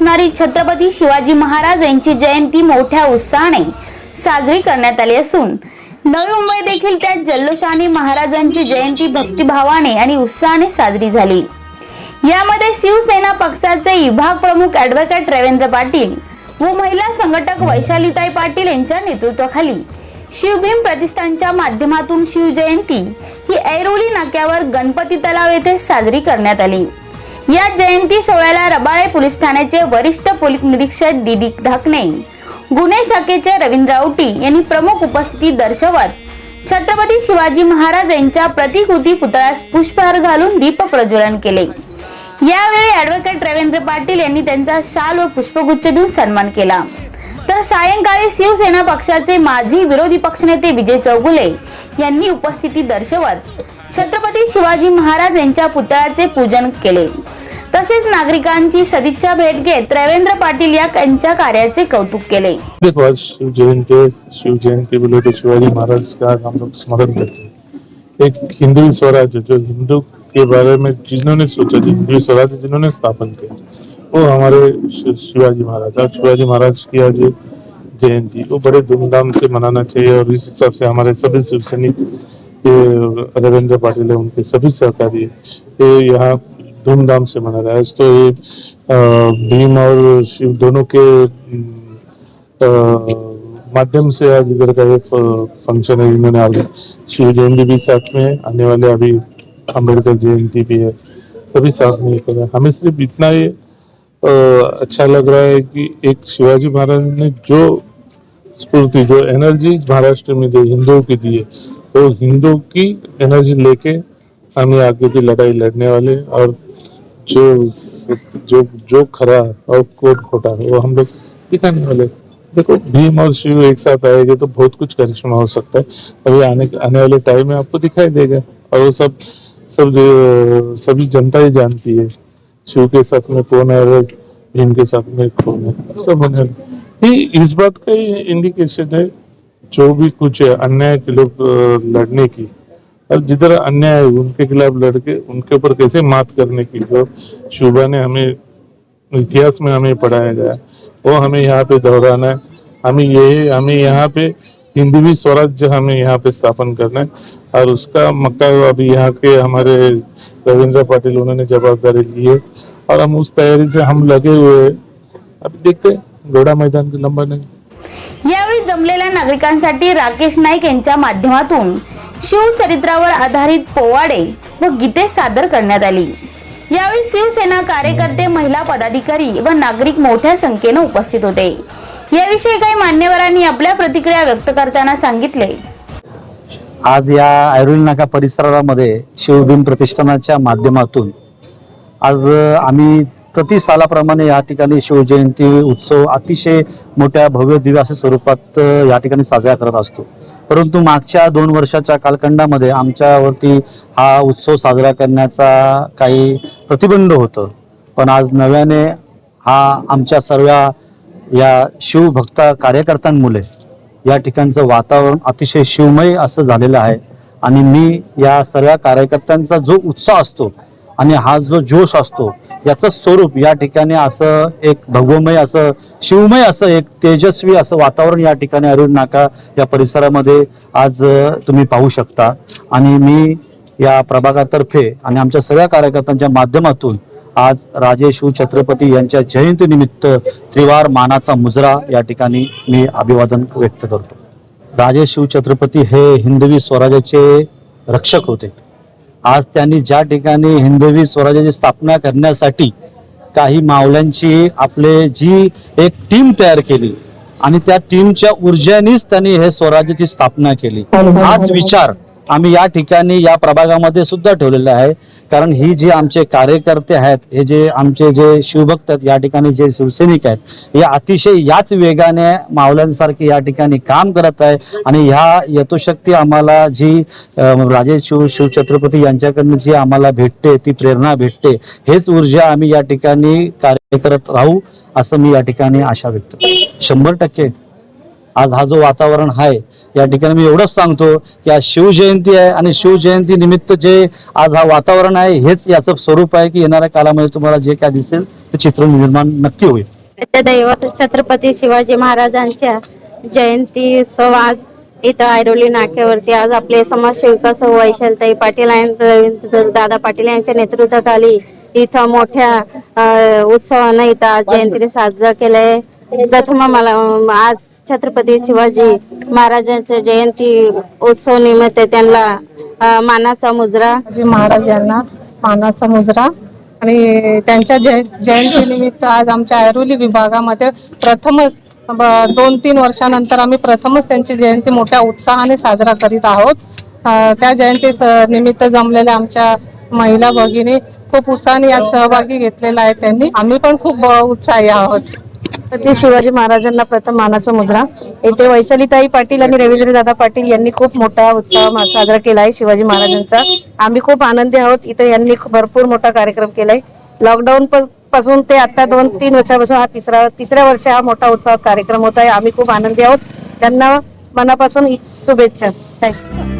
असणारी छत्रपती शिवाजी महाराज यांची जयंती मोठ्या उत्साहाने साजरी करण्यात आली असून नवी मुंबई देखील त्या जल्लोषाने महाराजांची जयंती भक्तिभावाने आणि उत्साहाने साजरी झाली. यामध्ये शिवसेना पक्षाचे विभाग प्रमुख ॲडव्होकेट रवींद्र पाटील व महिला संघटक वैशालीताई पाटील यांच्या नेतृत्वाखाली शिवभीम प्रतिष्ठानच्या माध्यमातून शिवजयंती ही ऐरोली नाक्यावर गणपती तलाव येथे साजरी करण्यात आली. या जयंती सोहळ्याला रबाळे पोलीस ठाण्याचे वरिष्ठ पोलीस निरीक्षक डी डी ढाकणे गुन्हे शाखेचे रवींद्र औटी यांनी प्रमुख उपस्थिती दर्शवत छत्रपती शिवाजी महाराज यांच्या प्रतिकृती पुतळ्यास पुष्पहार घालून दीप प्रज्वलन केले. यावेळी ॲडव्होकेट रवींद्र पाटील यांनी त्यांचा शाल व पुष्पगुच्छ देऊन सन्मान केला. तर सायंकाळी शिवसेना पक्षाचे माजी विरोधी पक्षनेते विजय चौगुले यांनी उपस्थिती दर्शवत छत्रपती शिवाजी महाराज यांच्या पुतळ्याचे पूजन केले. तसेच नागरिकांची सदिच्छा भेट घेत रवींद्र पाटील या यांच्या कार्याचे कौतुक केले. शिवजयंती आज शिव जयंती बोले तो शिवाजी महाराज का हम लोग स्मरण करते? एक हिंदवी स्वराज जो हिंदू के बारे में जिन्होंने सोचा हिंदवी जिन्होंने स्थापन किया वो हमारे शिवाजी महाराज। और शिवाजी महाराज की आज जयंती वो बड़े धूमधाम से मनाना चाहिए और इस हिसाब से हमारे सभी शिवसैनिक रविंद्र पाटिल है उनके सभी सहकारी ये यहाँ धूमधाम से मना रहा है। तो ये भीम और शिव दोनों के माध्यम से आज इधर का एक फ़ंक्शन है इन्होंने आज शिव जयंती भी साथ में आने वाले अभी अंबेडकर जयंती भी है, सभी साथ में करें हमें सिर्फ़ इतना ही अच्छा लग रहा है कि एक शिवाजी महाराज ने जो स्फूर्ति, जो एनर्जी महाराष्ट्र में जो हिंदुओं की दी है वो हिंदुओं की एनर्जी लेके हमें आगे की लड़ाई लड़ने वाले और जो जो जो खरा और कोट खोटा वो हम लोग दिखाने वाले देखो, भीम और शिव एक साथ आएँगे तो बहुत कुछ करिश्मा हो सकता है। अभी आने आने वाले टाइम में आपको दिखाई देगा। और वो सब सब जो- सभी जनता ही जानती है। शिव के साथ में कौन है और भीम के साथ में कौन है? सब होने ये इस बात का ही इंडिकेशन है, जो भी कुछ है अन्याय के लोग लड़ने की। और जिधर अन्याय उनके खिलाफ लड़के उनके ऊपर कैसे मात करने की जो शुभा ने हमें इतिहास में हमें पढ़ाया गया वो हमें यहाँ पे दोहराना है। हमें ये हमें यहाँ पे हिंदवी स्वराज्य हमें यहाँ पे स्थापन करना है। और उसका मक्का अभी यहाँ के हमारे रविंद्र पाटिल उन्होंने जवाबदारी ली है। और हम उस तैयारी से हम लगे हुए अभी देखते घोड़ा मैदान की लंबा नहीं। यावेळी जमलेल्या नागरिकांसाठी राकेश नाईक यांच्या माध्यमातून शिवचरित्रावर आधारित पोवाडे व गीते सादर करण्यात आली. यावेळी शिवसेना कार्यकर्ते महिला पदाधिकारी व नागरिक मोठ्या संख्येने उपस्थित होते. याविषयी काही मान्यवरांनी आपल्या प्रतिक्रिया व्यक्त करताना सांगितले. आज या ऐरोली नाका परिसरामध्ये शिवभीम प्रतिष्ठानाच्या माध्यमातून आज आम्ही प्रति सालाप्रमाणे या ठिकाणी शिवजयंती उत्सव अतिशय मोठ्या भव्य दिव्य अशा स्वरूपात या ठिकाणी साजरा करत असतो. परंतु मागच्या दोन वर्षाच्या कालखंडामध्ये आमच्यावरती हा उत्सव साजरा करण्याचा काही प्रतिबंध होतं. पण आज नव्याने हा आमच्या सर्व या शिवभक्त कार्यकर्त्यांमुळे या ठिकाणचं वातावरण अतिशय शिवमय असं झालेलं आहे. आणि मी या सर्व कार्यकर्त्यांचा जो उत्साह असतो आणि हा जो जोश असतो याचं स्वरूप या ठिकाणी असं एक भगवमय असं शिवमय असं एक तेजस्वी असं वातावरण या ठिकाणी अरुण नाका या परिसरामध्ये आज तुम्ही पाहू शकता. आणि मी या प्रभागातर्फे आणि आमच्या सगळ्या कार्यकर्त्यांच्या माध्यमातून आज राजे शिवछत्रपती यांच्या जयंतीनिमित्त त्रिवार मानाचा मुजरा या ठिकाणी मी अभिवादन व्यक्त करतो. राजे शिवछत्रपती हे हिंदवी स्वराज्याचे रक्षक होते. आज त्यांनी ज्या ठिकाणी हिंदवी स्वराज्याची स्थापना करण्यासाठी काही मावल्यांची आपले जी एक टीम तयार केली आणि त्या टीमच्या ऊर्जेनेच त्यांनी हे स्वराज्याची स्थापना केली. हाच विचार आम्ही या ठिकाणी या प्रभागामध्ये सुद्धा ठेवलेलं आहे. कारण ही जी आमचे कार्यकर्ते आहेत हे जे आमचे जे शिवभक्त आहेत या ठिकाणी जे शिवसैनिक आहेत हे अतिशय याच वेगाने मावल्यांसारखे या ठिकाणी काम करत आहे. आणि ह्या यथोशक्ती आम्हाला जी राजेश राजे शिव शिवछत्रपती यांच्याकडनं जी आम्हाला भेटते ती प्रेरणा भेटते हेच ऊर्जा आम्ही या ठिकाणी कार्य करत राहू असं मी या ठिकाणी आशा व्यक्त करतो. शंभर टक्के आज हा जो वातावरण आहे या ठिकाणी मी एवढंच सांगतो की आज शिवजयंती आहे आणि शिवजयंती निमित्त जे आज हा वातावरण आहे हेच याचं स्वरूप आहे की येणाऱ्या काळामध्ये तुम्हाला जे काय दिसेल ते चित्र निर्माण नक्की होईल. दैवत छत्रपती शिवाजी महाराजांच्या जयंती उत्सव आज इथं ऐरोली नाक्यावरती आज आपले समाजसेविका सौ वैशालताई पाटील आणि रवींद्र दादा पाटील यांच्या नेतृत्वाखाली इथं मोठ्या उत्सवानं इथं आज जयंती साजरा केलंय. प्रथम मला आज छत्रपती शिवाजी महाराजांच्या जयंती उत्सव निमित्त त्यांना मानाचा मुजरा. महाराज यांना मानाचा मुजरा. आणि त्यांच्या जय जयंती निमित्त आज आमच्या ऐरोली विभागामध्ये प्रथमच दोन तीन वर्षानंतर आम्ही प्रथमच त्यांची जयंती मोठ्या उत्साहाने साजरा करीत आहोत. त्या जयंती निमित्त जमलेल्या आमच्या महिला भगिनी खूप उत्साहाने यात सहभागी घेतलेला आहे त्यांनी. आम्ही पण खूप उत्साही आहोत. छत्रपती शिवाजी महाराजांना प्रथम मानाचा मुद्रा. येथे वैशालीताई पाटील आणि रवींद्रदादा पाटील यांनी खूप मोठा उत्सव साजरा केला आहे शिवाजी महाराजांचा. आम्ही खूप आनंदी आहोत. इथे यांनी भरपूर मोठा कार्यक्रम केलाय. लॉकडाऊन पासून ते आता दोन तीन वर्षापासून हा तिसरा तिसऱ्या वर्ष हा मोठा उत्सव कार्यक्रम होत आहे. आम्ही खूप आनंदी आहोत. त्यांना मनापासून शुभेच्छा. थँक्यू